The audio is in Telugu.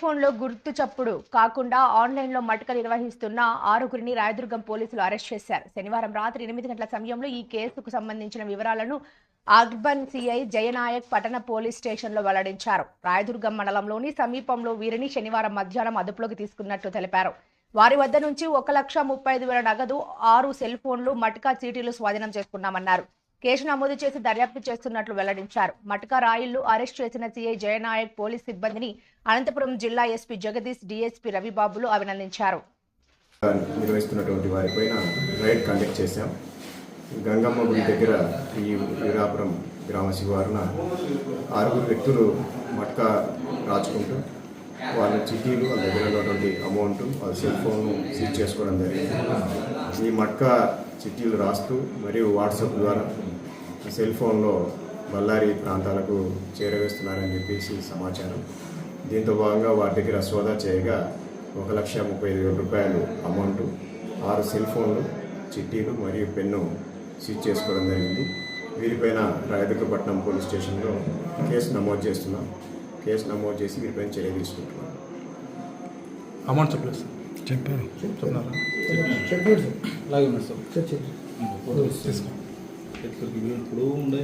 టెలిఫోన్లో గుర్తు చప్పుడు కాకుండా ఆన్లైన్లో మటక నిర్వహిస్తున్న ఆరుగురిని రాయదుర్గం పోలీసులు అరెస్ట్ చేశారు. శనివారం రాత్రి ఎనిమిది గంటల సమయంలో ఈ కేసుకు సంబంధించిన వివరాలను అర్బన్ సిఐ జయనాయక్ పట్టణ పోలీస్ స్టేషన్లో వెల్లడించారు. రాయదుర్గం మండలంలోని సమీపంలో వీరిని శనివారం మధ్యాహ్నం అదుపులోకి తీసుకున్నట్లు తెలిపారు. వారి వద్ద నుంచి ఒక లక్ష ముప్పై ఐదు వేల నగదు ఆరు సెల్ ఫోన్లు మటకా చీటీలు స్వాధీనం చేసుకున్నామన్నారు. కేసు నమోదు చేసి దర్యాప్తు చేస్తున్నట్లు వెల్లడించారు. మటకా రాయిళ్ళు అరెస్ట్ చేసిన సీఐ జయనాయక్ పోలీస్ సిబ్బందిని అనంతపురం జిల్లా ఎస్పీ జగదీష్ డీఎస్పీ రవిబాబులు అభినందించారు. నిర్వహిస్తున్నటువంటి వారిపైన రైడ్ కండక్ట్ చేశాం. గంగమ్మ గుడి దగ్గర ఈ వీరాపురం గ్రామ శివారున ఆరుగురు వ్యక్తులు మట్కా రాచుకుంటూ వాళ్ళ చిట్టీలు వాళ్ళ దగ్గర ఉన్నటువంటి అమౌంట్ వాళ్ళ సెల్ ఫోన్ సీజ్ చేసుకోవడం జరిగింది. ఈ మట్కా చిట్టీలు రాస్తూ మరియు వాట్సాప్ ద్వారా సెల్ ఫోన్లో బళ్ళారి ప్రాంతాలకు చేరవేస్తున్నారని చెప్పేసి సమాచారం. దీంతో భాగంగా వారి దగ్గర సోదా చేయగా ఒక లక్ష ముప్పై ఐదు వేల రూపాయలు అమౌంట్ ఆరు సెల్ ఫోన్లు చిట్టీలు మరియు పెన్ను సీజ్ చేసుకోవడం జరిగింది. వీరిపైన రాయదుర్గపట్నం పోలీస్ స్టేషన్లో కేసు నమోదు చేస్తున్నాం. కేసు నమోదు చేసి వీరిపైన చర్య తీసుకుంటున్నాం. అమౌంట్ చెప్పలేదు సార్. చెప్పారు. చెప్తున్నారా? చెప్పారు. అలాగే సార్. చెప్పారు. తీసుకో. ఇప్పుడు ఉండే